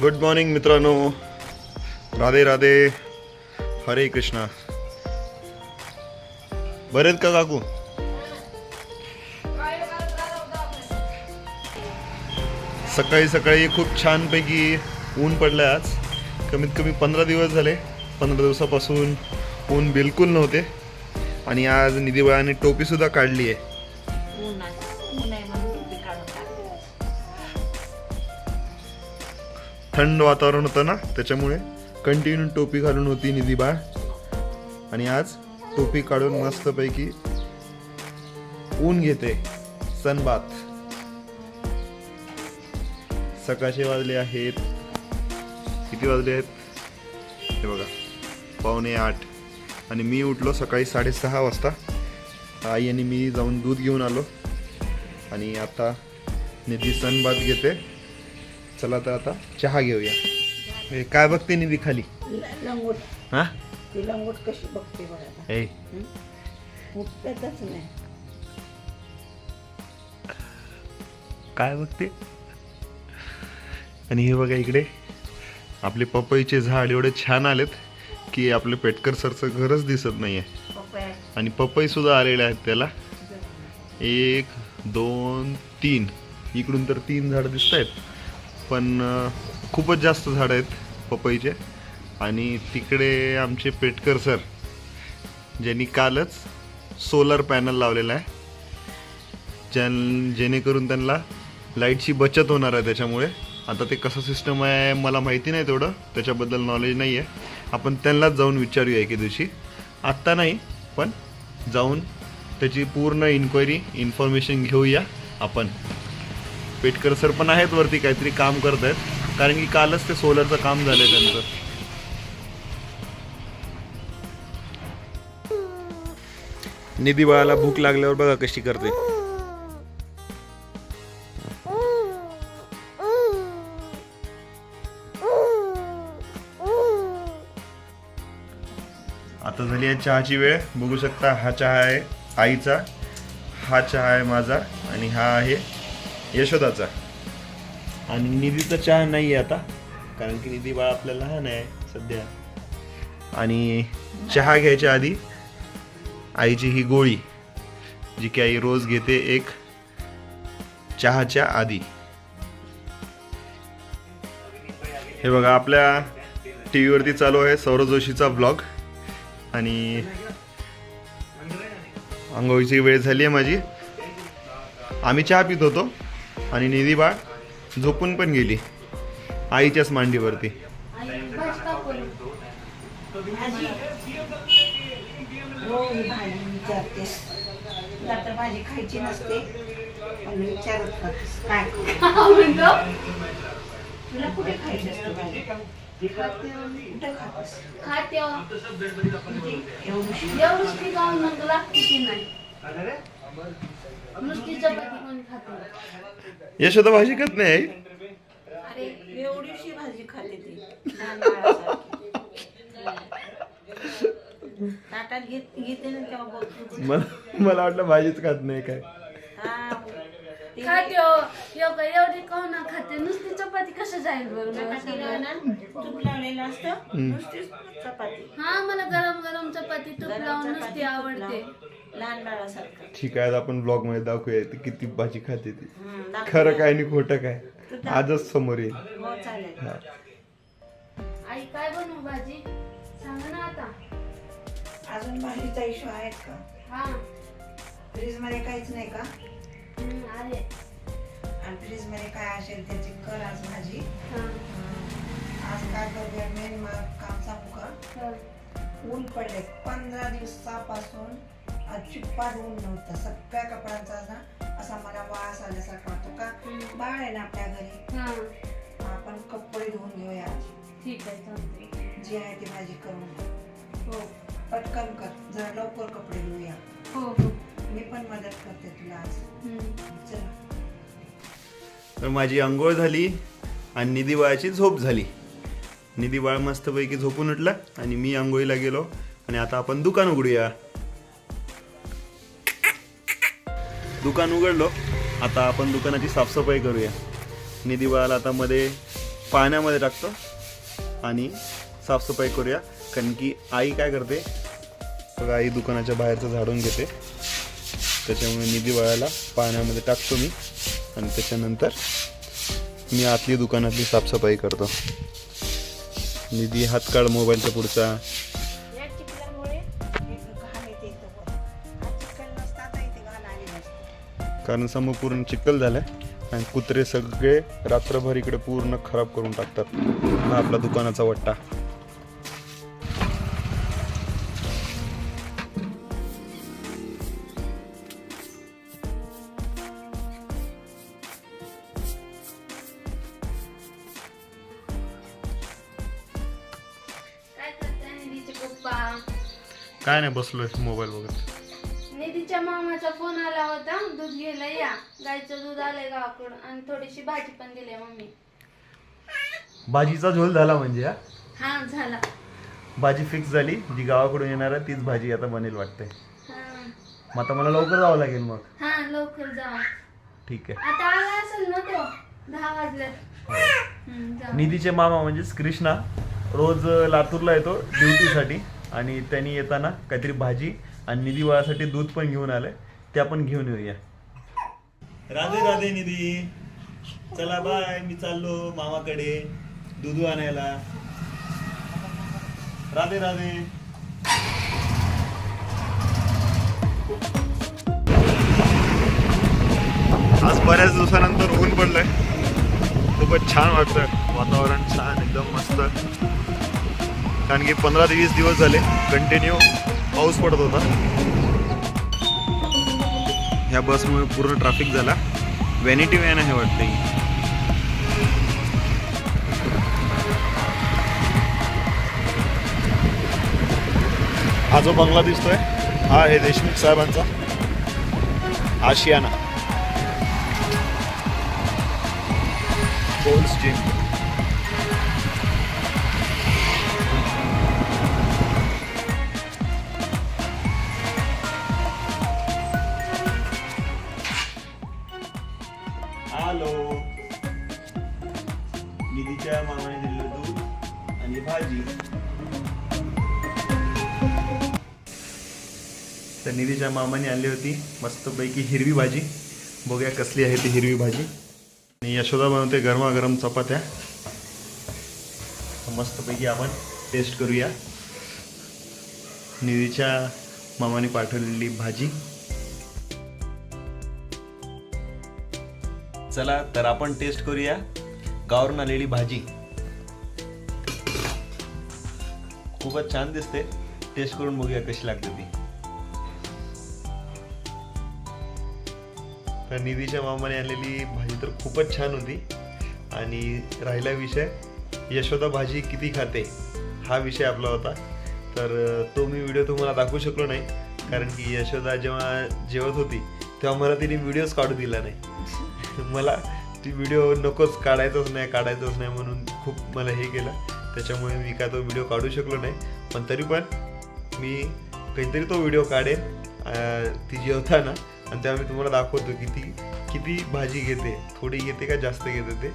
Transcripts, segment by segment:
Good morning मित्रांनो राधे राधे हरे कृष्णा बरेत का काकू सकाळी सकाळी खूप छानपैकी ऊन पडलं आज. कमीत कमी पंधरा दिवस झाले. पंधरा दिवसापासून ऊन बिलकुल नव्हते. आणि आज निधीबाळाने टोपीसुद्धा काढली आहे थंड वातावरण होतं ना त्याच्यामुळे कंटिन्यू टोपी घालून होती निधी बाळ. आणि आज टोपी काढून मस्तपैकी ऊन घेते सनबात सकाळचे वाजले आहेत. किती वाजले आहेत? हे बघा पावणे आठ. आणि मी उठलो सकाळी साडेसहा वाजता. आई आणि मी जाऊन दूध घेऊन आलो. आणि आता निधी सनबात घेते. चला तर आता चहा घेऊया. हे काय बघते निधी खाली? लंगोट. हा? ती लंगोट कशी बघते बघा ए उठतच नाही. काय बघते? आणि हे बघा इकडे. आपले पपईचे झाड एवढे छान आलेत की आपले पेटकर सरचं घरच दिसत नाहीये. आणि पपई सुद्धा आलेले आहेत त्याला. एक दोन तीन. इकडून तर तीन झाडं दिसत आहेत पण खूपच जास्त झाडं आहेत पपईचे. आणि तिकडे आमचे पेटकर सर ज्यांनी कालच सोलर पॅनल लावलेला आहे. ज्यां जेणेकरून त्यांना लाईटची बचत होणार आहे त्याच्यामुळे. आता ते कसं सिस्टम आहे मला माहिती नाही तेवढं. त्याच्याबद्दल नॉलेज नाही आहे आपण त्यांनाच जाऊन विचारूया एके दिवशी. आत्ता नाही पण जाऊन त्याची पूर्ण इन्क्वायरी इन्फॉर्मेशन घेऊया आपण. पेटकर सर पण आहेत वरती काहीतरी काम करत आहेत कारण की कालच ते सोलरचं काम झालं त्यांचं. निधी बाळाला भूक लागल्यावर बघा कशी करते. आता झाली आहे चहाची वेळ. बघू शकता हा चहा आहे आईचा हा चहा आहे माझा आणि हा आहे यशोदाचा. आणि निधीचा चहा नाही आहे आता कारण की निधी बाळ आपल्या लहान आहे सध्या. आणि चहा घ्यायच्या आधी आईची ही गोळी जी की आई रोज घेते एक चहाच्या आधी. हे बघा आपल्या टी व्हीवरती चालू आहे सौरभ जोशीचा ब्लॉग आणि आंघोळीची वेळ झाली आहे माझी. आम्ही चहा पित होतो. आणि निधी बाळ झोपून पण गेली. आईच्याच मांडीवरती. भाजी खायची नसते काय तुला कुठे खायची असते भाजी खाते. एवढी लागते की नाही नुसती चपाती यशोदा भाजी खात नाही आई? अरे एवढीशी भाजी खाते ती. लहान बाळासारखी. ताटात घेत घेते ना तेव्हा बघते मला मला वाटलं भाजीच खात नाही काय. हा. ते- खाते हो. एवढी खाते? नुसती चपाती कसं जाईल बरं? मला चपातीला सांगा. ना तूप लावलेलं असतं. नुसतीच चपाती. हा मला गरम गरम चपाती तूप गरम लावून चपाती, नुसती तूप आवडते. लावून. लहान बाळासारखं. ठीक आहे आज आपण ब्लॉगमध्ये दाखवूया ती किती भाजी खाते ती. दाखव. खरं काय आणि खोटं काय आजच समोर येईल हो चालेल. हा. आई काय बनवू भाजी? सांगा ना आता. अजून भाजीचा इशू आहेत का? हा. फ्रीजमध्ये काहीच नाही का? हम्म, आले आणि फ्रीजमध्ये काय असेल त्याची कर आज भाजी. हा, अं, आज काय करूया? मेन काम सांगू का हा. ऊन पडले. पंधरा दिवसापासून अजिबात ऊन नव्हतं. सगळ्या कपड्यांचा ना असा मला वास आल्यासारखा वाटतो का. बाळ आहे ना आपल्या घरी. हा. आपण कपडे धुवून घेऊया. ठीक आहे चालते जी आहे ती भाजी करून हो. पटकन कर. जरा लवकर कपडे धुऊया हो हो. मी पण मदत करते तुला आज. चला. तर माझी आंघोळ झाली आणि निधी बाळाची झोप झाली. निधी बाळ मस्तपैकी झोपून उठला आणि मी आंघोळीला गेलो. आणि आता आपण दुकान उघडूया. दुकान उघडलो. आता आपण दुकानाची साफसफाई करूया. निधी बाळाला आता मध्ये पाण्यामध्ये टाकतो आणि साफसफाई करूया. कारण की आई काय करते? बघा आई दुकानाच्या बाहेरचं झाडून घेते. त्याच्यामुळे निधी वळायला पाण्यामध्ये टाकतो मी. आणि त्याच्यानंतर मी आतली दुकानातली साफसफाई करतो. निधी हातकाळ मोबाईलच्या पुढचा. कारण समोर पूर्ण चिखल झालाय आणि कुत्रे सगळे रात्रभर इकडे पूर्ण खराब करून टाकतात. हा आपला दुकानाचा वट्टा. काय नाही बसलोय मोबाईल बघत. निधीच्या मामाचा फोन आला होता. दूध घ्यायला या. गाईचं दूध आलंय गावाकडून. आणि थोडीशी भाजी पण दिली मम्मी. भाजीचा झोल झाला म्हणजे हा? हा झाला. भाजी फिक्स झाली. जी गावाकडून येणार आहे तीच भाजी आता बनेल वाटते हा. मग आता मला लवकर जावं लागेल मग. हा लवकर जा ठीक आहे. आता आला असेल ना तो? दहा वाजले. हम्म, जा. निधीचे मामा म्हणजेच कृष्णा रोज लातूरला येतो ड्युटीसाठी. आणि त्यांनी येताना काहीतरी भाजी आणि निधी वळासाठी दूध पण घेऊन आलंय ते आपण घेऊन येऊया. राधे राधे निधी. चला बाय मी चाललो मामाकडे दूध आणायला. राधे राधे. आज बऱ्याच दिवसानंतर ऊन पडलंय. खूपच छान वाटतं वातावरण छान एकदम मस्त. कारण की पंधरा ते वीस दिवस झाले. कंटिन्यू पाऊस पडत होता. ह्या बसमुळे पूर्ण ट्रॅफिक झाला. व्हॅनिटी व्हॅन आहे वाटतं हा जो बंगला दिसतोय हा आहे देशमुख साहेबांचा. आशियाना. गोल्स जिम ही भाजी. तर निधीच्या मामाने आणली होती मस्तपैकी हिरवी भाजी. बघूया कसली आहे ती हिरवी भाजी. आणि यशोदा बनवते गरमागरम चपात्या. मस्तपैकी आपण टेस्ट करूया. निधीच्या मामाने पाठवलेली भाजी. चला तर आपण टेस्ट करूया. गावरून आलेली भाजी. खूपच छान दिसते. टेस्ट करून बघूया कशी लागते ती. तर निधीच्या मामाने आणलेली भाजी तर खूपच छान होती. आणि राहिला विषय यशोदा भाजी किती खाते हा विषय आपला होता. तर तो मी व्हिडिओ तुम्हाला दाखवू शकलो नाही. कारण की यशोदा जेव्हा जेवत होती तेव्हा मला तिने व्हिडिओज काढू दिला नाही. मला ती व्हिडिओ नकोच काढायचंच नाही काढायचंच नाही म्हणून खूप मला हे केलं. त्याच्यामुळे मी काय तो व्हिडिओ काढू शकलो नाही. पण तरी पण मी काहीतरी तो व्हिडिओ काढेन ती जेवताना. आणि तेव्हा मी तुम्हाला दाखवतो की ती किती भाजी घेते. थोडी घेते का जास्त घेते ते.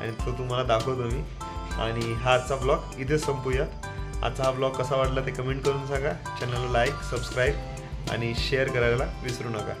आणि तो तुम्हाला दाखवतो मी. आणि हा आजचा ब्लॉग इथेच संपूयात आजचा हा ब्लॉग कसा वाटला ते कमेंट करून सांगा. चॅनलला लाईक सबस्क्राईब आणि शेअर करायला विसरू नका.